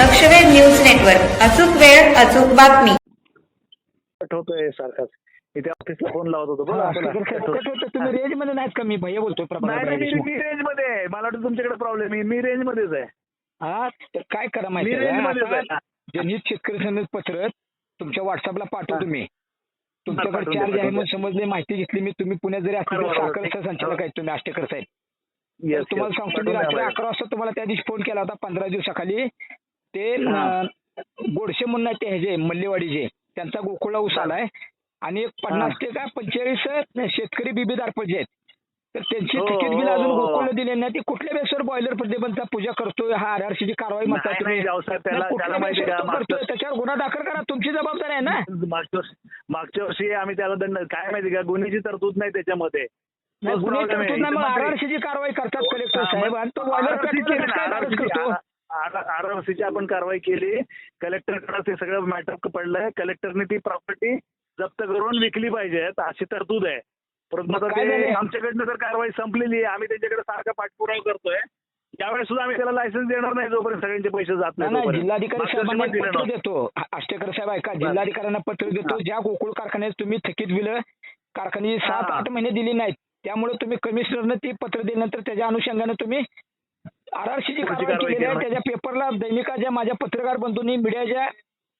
लक्षवेध news network. अचूक वेळ अचूक बातमी. होतोय सारखाच. इथे ऑफिसला फोन लावत होतो बघा हा. कट. तुम्ही रेंजमध्ये नाहीत का? मी भैया बोलतोय नाही नाही, मी- रेंजमध्ये आहे. मला वाटतं तुमच्याकडे प्रॉब्लेम आहे. मी रेंज मध्येच आहे. हा तर काय करा मी माहिती रेंज मध्येच आहे. शेतकरी संघ पत्र तुमच्या व्हाट्सअपला पाठवतो मी तुमच्याकडे पाठवून द्या, चार्ज आहे पाठवून म्हणून समजले माहिती घेतली मी. तुम्ही पुण्यात जरी असले बरोबर, तर बरोबर. साखर संचालक आहेत तुम्ही आष्टेकर साहेब. तर Yes, तुम्हाला. सांगतो पाठवून मी द्या रात्री मला. अकरा वाजता तुम्हाला त्या दिवशी फोन केला होता पंधरा दिवसाखाली. ते हा. गोडशे म्हणून आहेत ते ह्याचे मल्लेवाडीचे त्यांचा गोकुळा ऊस आलाय. आणि एक पन्नास ते का पंचेचाळीस शेतकरी बीबी दारपजे आहेत. तर त्यांची हो, तिकीट बिल अजून हो. गोकुळ दिले नाही. ते कुठल्या बेसवर बॉयलर प्रतिबंधचा पूजा करतोय हा आरआरसी ची कारवाई म्हणता नाही, तुम्ही? नाही, जाऊसाहेब, त्याला- नाही, कुठल्या त्याला माहिती बेसवर का, तो मागचं- करतोय त्याच्यावर गुन्हा दाखल करा. तुमची जबाबदारी आहे ना? मागच्या वर्षी- मागच्या वर्षी आम्ही त्याला दंड काय माहिती का? गुन्ह्याची तरतूद नाही त्याच्यामध्ये. गुन्हे. तरतूद नाही मग कारवाई करतात कलेक्टर हा, साहेब. आणि तो बॉयलर काय करतो? आरआरसीची आपण कारवाई केली कलेक्टरकडे ते सगळं मॅटर पडलंय कलेक्टरने ती प्रॉपर्टी जप्त करून विकली पाहिजे अशी तरतूद आहे परंतु ते? आमच्याकडनं तर कारवाई संपलेली आहे आम्ही त्याच्याकडे सारखा पाठपुरावा करतोय यावेळेस सुद्धा आम्ही त्याला लायसन्स देणार नाही जोपर्यंत सगळ्यांचे पैसे जात नाही. जिल्हाधिकारी साहेबांना दिलं पत्र. देतो आष्टेकर साहेब ऐका जिल्हाधिकाऱ्यांना पत्र देतो. ज्या गोकुळ कारखान्यात तुम्ही थकीत बिल कारखान्याची सात. आठ महिने दिली नाहीत त्यामुळे तुम्ही कमिशनरनं ती पत्र दिल्यानंतर त्याच्या अनुषंगाने तुम्ही आरआरसी ची पुढची कारवाई केलेली आहे केली. त्याच्या पेपरला दैनिकाच्या माझ्या पत्रकार बंधूंनी मीडियाच्या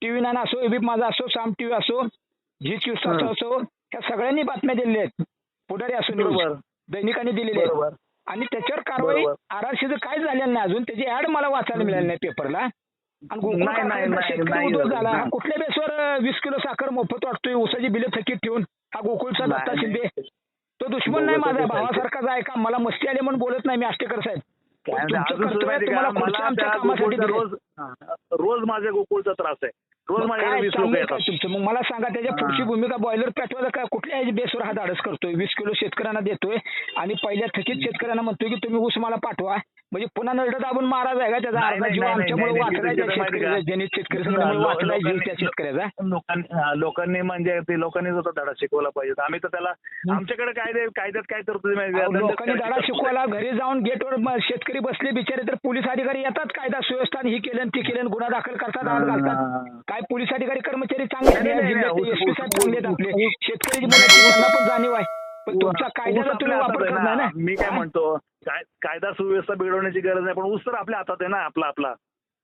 टीव्ही नाना असो एबीप माझा असो साम टीव्ही असो झी च्यूस हा. असो ह्या सगळ्यांनी बातम्या दिलेल्या आहेत. पुढारी असो दैनिकांनी दिलेल्या आहेत. बरोबर. आणि त्याच्यावर कारवाई. आरआरसीचं काय झालेलं नाही अजून. त्याची ऍड मला वाचायला मिळाली नाही पेपरला आणि झालं. कुठल्या बेसवर वीस किलो साखर मोफत वाटतोय? उसाची बिलं थकीत ठेवून. हा गोकुळचा दत्ता. शिंदे. तो दुश्मन नाही माझा. भावासारखाच आहे का? मला मस्ती आली म्हणून बोलत नाही मी आष्टेकर साहेब. रोज रोज माझ्या गोकुळचा त्रास आहे. रोज मग माझ्याकडे काय वीस लोक चांगलं येतात. काय तुमचं. मग मला सांगा त्याच्या. पुढची भूमिका बॉयलर पेटवायला काय कुठल्या बेसवर हा धाडस करतोय? वीस किलो शेतकऱ्यांना देतोय आणि पहिल्या थकीत शेतकऱ्यांना म्हणतोय की तुम्ही ऊस मला पाठवा. म्हणजे पुन्हा नरड दाबून महाराज आहे का त्याचा नाही, अर्धा नाही, जीव नाही, आमच्यामुळे नाही, नाही, वाचलाय त्या तिथं माहिती का? शेतकऱ्याचा शेतकरी वाचलाय जीव लोकांनी- त्या शेतकऱ्याचा लोकांनी हा, लोकांनी म्हणजे ते लोकांनीच होता धडा शिकवला पाहिजे आम्ही तर त्याला आमच्याकडे कायदे कायद्यात काय तरतुदी माहिती आहे? अहो, दंड लोकांनी धडा. शिकवायला घरी जाऊन गेटवर म- शेतकरी बसले बिचारे तर पोलीस अधिकारी येतात कायदा सुव्यवस्था ही केलं आणि ती केलं आणि गुन्हा दाखल करतात आत घालतात काय पोलीस अधिकारी कर्मचारी चांगले नाही, नाही, जिल्ह्यात नाही, एसपी साहेब चांगले आहेत आपले ऊस- शेतकरी जी मुलं आहेत, त्यांना पण जाणीव आहे पण तुमच्या ऊस कायद्याचा तुम्ही वापर नाही ना. मी काय? म्हणतो काय- कायदा सुव्यवस्था बिघडवण्याची गरज नाही पण ऊस तर आपल्या हातात आहे ना आपला आपला.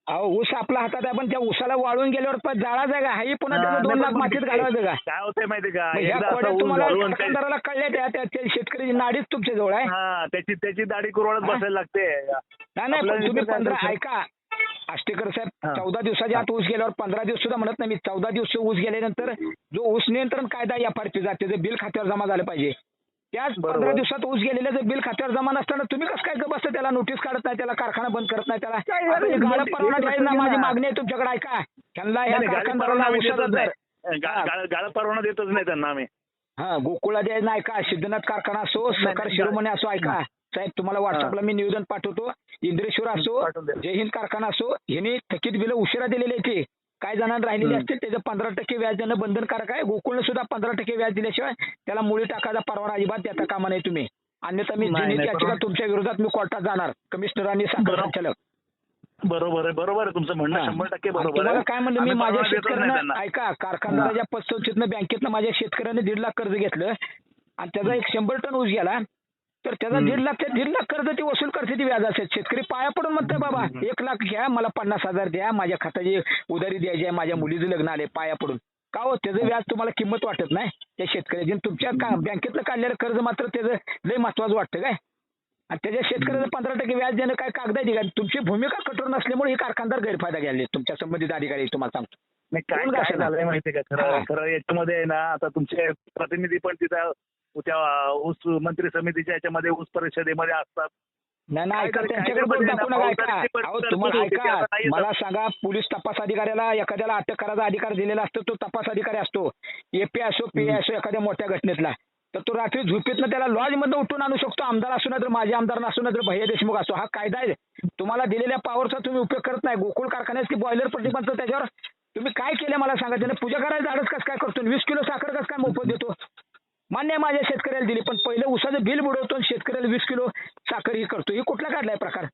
अहो ऊस आपल्या हातात आहे पण त्या ऊसाला वाळून गेल्यावर पण आहे का? हाही पुन्हा त्याचं दोन लाख मातीत घालायचं का? काय होतंय माहिती का? मग ह्या एकदा असा खोड्या ऊस तुम्हाला घालून ते- दुकानदाराला कळल्या त्या त्या त्या शेतकऱ्याची नाडीच तुमच्या जवळ आहे? हा त्याची त्याची दाढी कुरवडत हा? बसायला लागते. नाही नाही आपल्याला पण तुम्ही पंधरा करायचं? ऐका. आष्टेकर साहेब हा. चौदा दिवसाच्या आत ऊस गेल्यावर पंधरा दिवस सुद्धा म्हणत नाही मी चौदा दिवस ऊस गेल्यानंतर जो ऊस नियंत्रण कायदा एफ आर पी जाते बिल खात्यावर जमा झालं पाहिजे. त्याच. पंधरा दिवसात ऊस गेलेलं जर बिल खात्यावर जमा नसताना तुम्ही कसं काय बसता त्याला? नोटीस काढत नाही त्याला कारखाना बंद करत नाही त्याला. काय आता झालं? गाळप नोटीस- परवाना द्यायला ना माझी. मागणी आहे तुमच्याकडे ऐका. त्यांना ह्या नाही, कारखानदाराला परवाना देतच नाही. गा- गा- गाळा परवाना देतच नाही त्यांना आम्ही. हा गोकुळा द्यायचं नाही का सिद्धनाथ कारखाना असो सहकार नाही, शिरोमणी असो ऐका. साहेब तुम्हाला व्हॉट्सअपला मी निवेदन पाठवतो. इंद्रेश्वर असो पाठवून द्या. जय हिंद कारखाना असो ह्यांनी थकीत बिलं उशिरा दिलेली आहे ते काय जणांना राहिलेली. असतील त्याचं पंधरा टक्के व्याज देणं बंधनकारक आहे गोकुळनं सुद्धा पंधरा टक्के व्याज दिल्याशिवाय त्याला मुळी टाकायचा परवाना अजिबात देता कामा नाही तुम्ही अन्यथा मी नाही, जनहित नाही, याचिका बरोबर. तुमच्या विरोधात मी कोर्टात जाणार कमिशनर आणि साखर बरोबर. संचालक बरोबर आहे बरोबर आहे तुमचं म्हणणं हा. शंभर टक्के आणि बरोबर तुम्हाला आहे काय म्हणलं मी आम्ही माझ्या परवाना देतच नाही शेतकऱ्यांना त्यांना. ऐका कारखानदाराच्या पतसंस्थेतनं बँकेतनं माझ्या शेतकऱ्याने दीड लाख कर्ज घेतलं आणि त्याचा एक शंभर टन ऊस गेला तर त्याचा. दीड लाख ते दीड लाख कर्ज ती वसूल करते ती व्याज असेल. शेतकरी पाया पडून म्हणतोय बाबा एक लाख घ्या मला पन्नास हजार द्या माझ्या खात्याची उधारी द्यायची आहे माझ्या मुलीचं लग्न आले पाया पडून. का हो? त्याचं व्याज तुम्हाला किंमत वाटत नाही? त्या शेतकऱ्याची तुमच्या का बँकेतलं काढलेलं कर्ज मात्र त्याचं लय महत्वाचं वाटतं काय? आणि त्याच्या शेतकऱ्याचं पंधरा टक्के व्याज देणं काय कागद आहे? का तुमची भूमिका कठोर नसल्यामुळे हे कारखानदार गैरफायदा घ्यायले तुमच्या संबंधित अधिकारी तुम्हाला सांगतो. नाही काय? झालंय माहितीये का. खरं खरं याच्यामध्ये ना आता तुमचे प्रतिनिधी पण तिथं त्या ऊस मंत्री समितीच्या याच्यामध्ये ऊस परिषदेमध्ये असतात. नाही ऐका त्यांच्याकडे ऐका अहो तुम्हाला ऐका मला सांगा पोलीस तपास अधिकाऱ्याला एखाद्याला अटक करायचा अधिकार दिलेला असतो तो तपास अधिकारी असतो एपी असो पी असो एखाद्या मोठ्या घटनेतला. तर तो रात्री झोपेतनं त्याला लॉज मधनं उठून आणू शकतो. आमदार असू नाही तर माझे आमदार नसू नाही तर भैया देशमुख असो. हा कायदा आहे. तुम्हाला दिलेल्या पॉवरचा तुम्ही उपयोग करत नाही. गोकुळ कारखान्याची बॉयलर प्रतिबंध त्याच्यावर? तुम्ही काय केलं? मला सांगा. त्याने पूजा करायला धाडस कसं काय करतो? वीस किलो साखर कसं काय मोफत देतो? मान्य माझ्या शेतकऱ्याला दिली पण पहिलं उसाचं बिल बुडवतो शेतकऱ्याला वीस किलो साखर ही करतो. हे कुठला काढलाय प्रकार?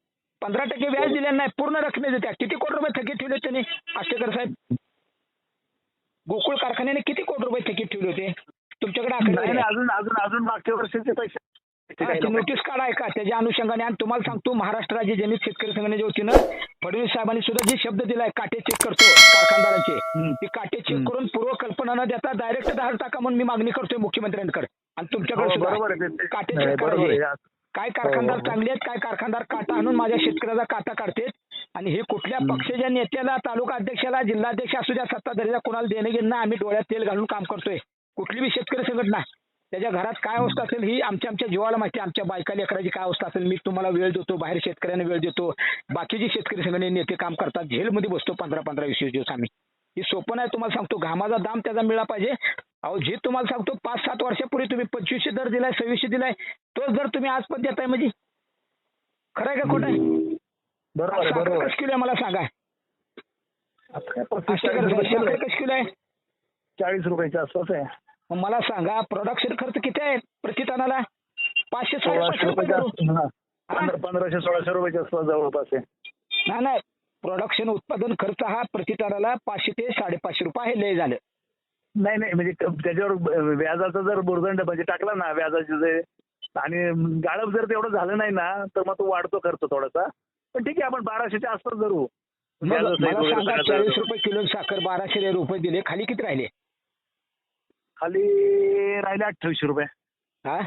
पंधरा टक्के व्याज हो. दिल्या नाही पूर्ण रकमे त्या किती कोटी रुपये थकीत ठेवले होते आष्टेकर साहेब गोकुळ कारखान्याने किती कोटी रुपये थकीत ठेवले होते? तुमच्याकडे आकडे अजून अजून अजून मागच्या वर्षाचे पैसे नोटीस काढाय का त्याच्या अनुषंगाने. आणि तुम्हाला सांगतो महाराष्ट्र राज्य जनित शेतकरी संघटनेच्या वतीनं फडणवीस साहेबांनी सुद्धा जे शब्द दिलाय काटे चेक करतो कारखानदारांचे. ती काटे चेक. करून पूर्व कल्पना न देता डायरेक्ट दहा टाका म्हणून मी मागणी करतोय मुख्यमंत्र्यांकडे आणि तुमच्याकडे हो, सुद्धा काटे चेक करायचे. काय कारखानदार हो, हो. चांगले आहेत काय कारखानदार काटा आणून माझ्या शेतकऱ्याचा काटा काढतेत आणि हे कुठल्या. पक्षाच्या नेत्याला तालुका अध्यक्षाला जिल्हाध्यक्ष असू द्या सत्ताधारीला कोणाला देणं घेणं आम्ही डोळ्यात तेल घालून काम करतोय कुठली बी शेतकरी संघटना त्याच्या घरात काय अवस्था असेल ही आमच्या आमच्या जीवाला माहिती आहे. आमच्या बायका लेकराची काय अवस्था असेल मी तुम्हाला वेळ देतो बाहेर शेतकऱ्यांना वेळ देतो. बाकीचे शेतकरी संघटने नेते काम करतात. झेलमध्ये बसतो पंधरा पंधरा वीस वीस दिवस आम्ही. ही सोपं नाही तुम्हाला सांगतो. घामाचा दाम त्याचा मिळाला पाहिजे. अहो जे तुम्हाला सांगतो पाच सात वर्षापूर्वी तुम्ही पंचवीसशे दर दिलाय सव्वीसशे दिलाय तोच दर तुम्ही आज पण देताय म्हणजे. खरं आहे का खोटं? आहे बरोबर किलो आहे मला सांगा. किलो आहे? चाळीस रुपयाच्या आसपास आहे. मग मला सांगा प्रोडक्शन खर्च किती आहे प्रति टनाला? पाचशे सोळाशे रुपये पंधराशे सोळाशे रुपयाच्या आसपास जवळपास आहे. नाही नाही. प्रोडक्शन उत्पादन खर्च हा प्रति टनाला पाचशे ते साडेपाचशे रुपये आहे लय झालं. नाही नाही. म्हणजे त्याच्यावर व्याजाचा जर बुरदंड म्हणजे टाकला ना व्याजाचे जे आणि गाळप जर तेवढं झालं नाही ना तर मग तो वाढतो खर्च थोडासा. पण ठीक आहे आपण बाराशेच्या आसपास धरू. सगळं चाळीस. रुपये किलो साखर बाराशे रुपये दिले खाली किती राहिले? खाली राहिले अठ्ठावीसशे रुपये. हा?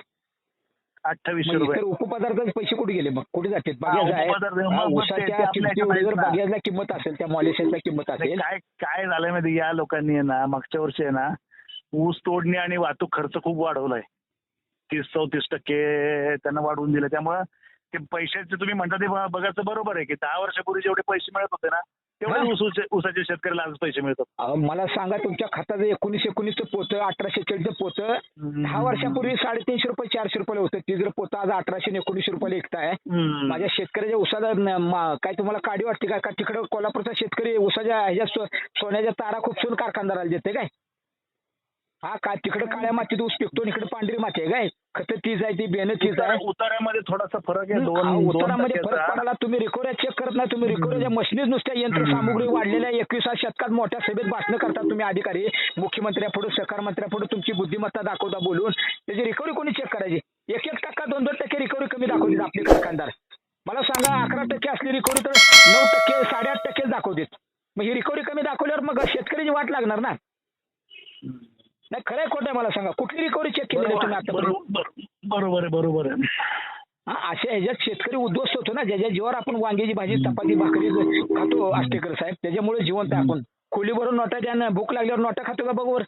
अठ्ठावीसशे रुपये. उपपदार्थाचे पैसे कुठे गेले? मग कुठे जातात? बाग्याचा आहे उपपदार्थ- मग- मग ते- ते उसाच्या आपल्या किमतीवर जर ह्याच्यात आहेत ना. बाग्याला किंमत असेल त्या मॉलिशाचा किंमत असेल. काय काय झालंय माहिती या लोकांनी ना मागच्या वर्षी आहे ना ऊस तोडणी आणि वाहतूक खर्च खूप वाढवलाय. तीस चौतीस टक्के त्यांना वाढवून दिले. त्यामुळं ते पैशाचे तुम्ही म्हणता ते बघायचं बरोबर आहे की दहा वर्षापूर्वी जेवढे पैसे मिळत होते ना ऊस ऊसाच्या शेतकऱ्याला आज पैसे मिळतात. अहो, मला सांगा तुमच्या खात्याचं एकोणीस एकोणीसचं पोतं अठराशे चाळीसचं पोतं दहा वर्षापूर्वी साडेतीनशे रुपये चारशे रुपयाला होतं. ती जर पोतं आज अठराशे आणि एकोणीसशे रुपयाला विकताय हम्म. माझ्या शेतकऱ्याच्या उसाला न- मा- काय तुम्हाला काडी वाटते का? का तिकडं कोल्हापूरचा शेतकरी उसाच्या ह्याच्या सो- सोन्याच्या तारा खूपसून कारखानदाराला देते काय? हा काय तिकडं काळ्या मातीत ऊस पिकतो आणि इकडे पांढरी माती आहे काय? खत तीच आहे ती बेन तीच आहे. उतारा- उतार्यामध्ये थोडासा फरक आहे दोन दोन उत्तरामध्ये फरक. पडाला तुम्ही रिकव्हऱ्या चेक करत नाही तुम्ही रिकव्हऱ्याच्या मशीनीच नुसत्या यंत्रसामुग्री वाढलेल्या एकविसाव्या शतकात मोठ्या सभेत भाषण करता तुम्ही अधिकारी. मुख्यमंत्र्यापुढे सहकार मंत्र्यापुढे तुमची बुद्धिमत्ता दाखवता बोलून. त्याची रिकव्हरी कोणी चेक करायची? एक एक टक्का दोन दोन टक्के रिकव्हरी कमी दाखवतात आपले कारखानदार मला सांगा अकरा टक्के असली रिकव्हरी तर नऊ टक्के साडेआठ टक्के दाखवतात मग ही रिकव्हरी कमी दाखवल्यावर मग शेतकऱ्याची वाट लागणार ना नाही खरं आहे खोटं आहे मला सांगा कुठली रिकव्हरी चेक केली नाही तुम्ही बरोबर आतापर्यंत बरोबर- बरोबर आहे बरोबर आहे हा अशा ह्याच्यात शेतकरी उद्ध्वस्त होतो ना? ज्याच्या जीवावर आपण वांग्याची भाजी चपाती भाकरी खातो आष्टेकर साहेब त्याच्यामुळे जिवंत आपण. खोली भरून नोटा द्या भूक लागल्यावर नोटा खातो का बघवर.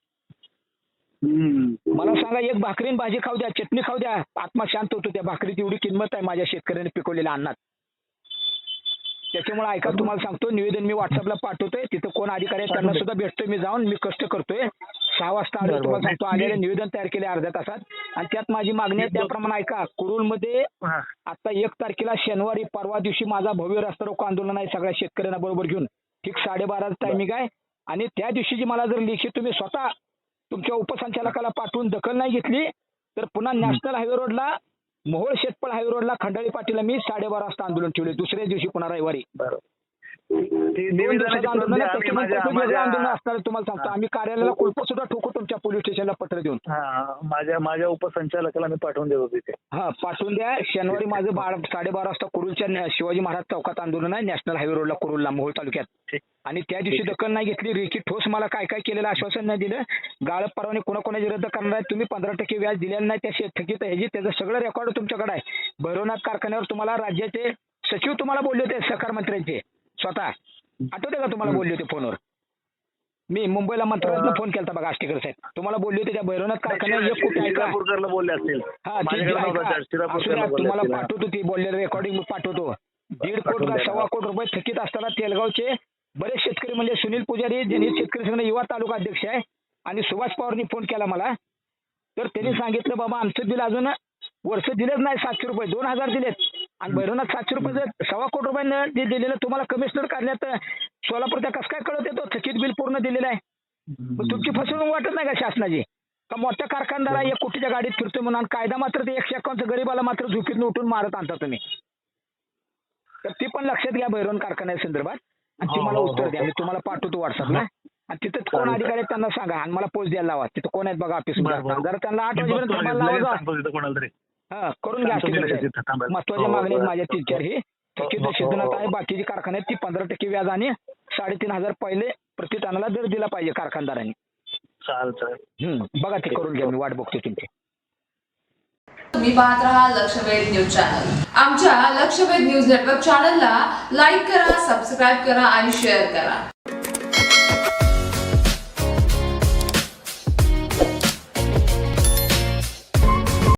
मला सांगा एक भाकरी भाजी खाऊ द्या चटणी खाऊ द्या. आत्मा शांत होतो त्या भाकरीची एवढी किंमत आहे माझ्या शेतकऱ्याने पिकवलेल्या अन्नात. त्याच्यामुळे ऐका तुम्हाला सांगतो निवेदन मी व्हॉट्सअपला पाठवतोय. तिथं कोण अधिकारी त्यांना सुद्धा भेटतोय मी जाऊन मी कष्ट करतोय. सहा वाजता आलो. तुम्हाला सांगतो आलेलं निवेदन तयार केले अर्ध्या तासात. आणि त्यात माझी मागणी आहे त्याप्रमाणे ऐका कुरुलमध्ये. आता एक तारखेला शनिवारी परवा दिवशी माझा भव्य रस्ता रोको आंदोलन आहे सगळ्या शेतकऱ्यांना बरोबर घेऊन. ठीक साडेबारा टायमिंग आहे. आणि त्या दिवशीची मला जर लेखी तुम्ही स्वतः तुमच्या उपसंचालकाला पाठवून दखल नाही घेतली तर पुन्हा नॅशनल हायवे रोडला मोहोळ शेतपळ हायवे रोडला खंडाळी पाटीला मी साडेबारा वाजता आंदोलन ठेवले दुसऱ्या दिवशी पुन्हा रविवारी. आम्ही कार्यालयाला कुलप सुद्धा ठोकू तुमच्या पोलीस स्टेशनला पत्र देऊन. हा माझ्या माझ्या उपसंचालकाला मी पाठवून देतो तिथे. हा पाठवून द्या. शनिवारी माझं बारा साडेबारा वाजता कुरुलच्या शिवाजी महाराज चौकात आंदोलन आहे नॅशनल हायवे रोडला कुरुलला मोहोळ तालुक्यात. आणि त्या दिवशी दखल नाही घेतली. रेखी ठोस मला काय काय केलेलं आश्वासन नाही दिलं. गाळप परवाने कोणाकोणाची रद्द करणार आहे तुम्ही पंधरा टक्के व्याज दिलेलं नाही. त्या शेत थकीत ह्याची त्याचं सगळं रेकॉर्ड तुमच्याकडे आहे. भैरवनाथ कारखान्यावर तुम्हाला राज्याचे सचिव तुम्हाला बोलले होते सहकार मंत्र्यांचे. स्वतः. आठवते का तुम्हाला बोलले होते फोनवर? मी मुंबईला मंत्रालयातनं फोन केला बघा आष्टेकर साहेब. तुम्हाला बोलले होते त्या भैरवनाथ कारखान्यात एक कुठे आहे का शिरापूरकरला बोलले असतील. हा ठीक माझ्याकडे आहे, नव्हता ऐका. बोलले तुम्हाला असतील, हा. पाठवतो ती बोललेलं रेकॉर्डिंग पाठवतो. दीड कोट का. सव्वा कोट रुपये थकीत असताना तेलगावचे बरेच शेतकरी म्हणजे सुनील पुजारी ज्यांनी शेतकरी संघ युवा तालुका अध्यक्ष आहे आणि सुभाष पवारनी फोन केला मला. तर त्यांनी सांगितलं बाबा आमचं बिल अजून वर्ष दिलेच नाही सातशे रुपये. दोन हजार दिलेत. आणि भैरवनाथ सातशे रुपये सव्वा कोटी रुपयानं जे दिलेलं तुम्हाला कमिशनर काढल्यात सोलापूरच्या कसं काय कळत येतो? थकीत बिल पूर्ण दिलेलं आहे. मग तुमची फसवणूक वाटत नाही का शासनाची? का मोठ्या कारखानदारा एक कोटीच्या गाडीत फिरतोय म्हणून कायदा मात्र ते एकशे एकावन्न गरीबाला मात्र झोपीतून उठून मारत आणता तुम्ही? तर ती पण लक्षात घ्या भैरवण कारखान्या संदर्भात. आणि ती हो, मला हो, उत्तर हो, द्या. मी तुम्हाला पाठवतो व्हॉट्सअपला आणि तिथं कोण. अधिकारी आहेत त्यांना सांगा आणि मला पोच द्यायला लावा. तिथं कोण आहेत बघा ऑफिस. जरा त्यांना आठ वाजेपर्यंत थांबायला लावा हा करून घ्या सांगतो मी लगेच किती तिथं थांबायला. महत्त्वाच्या हो, मागणी बरं. माझ्या तीन चार ही थकीत हो, हो, सिद्धनाथ आहे हो. बाकीची कारखाने आहेत ती पंधरा टक्के व्याज आणि साडेतीन हजार पहिले प्रति टनाला दर दिला पाहिजे कारखानदारांनी. बघा ते करून घ्या मी वाट बघतो तुमची तुम्ही पाहत राहा लक्षवेध न्यूज चॅनल. आमच्या लक्षवेध न्यूज नेटवर्क चॅनलला लाईक करा सबस्क्राईब करा आणि शेअर करा.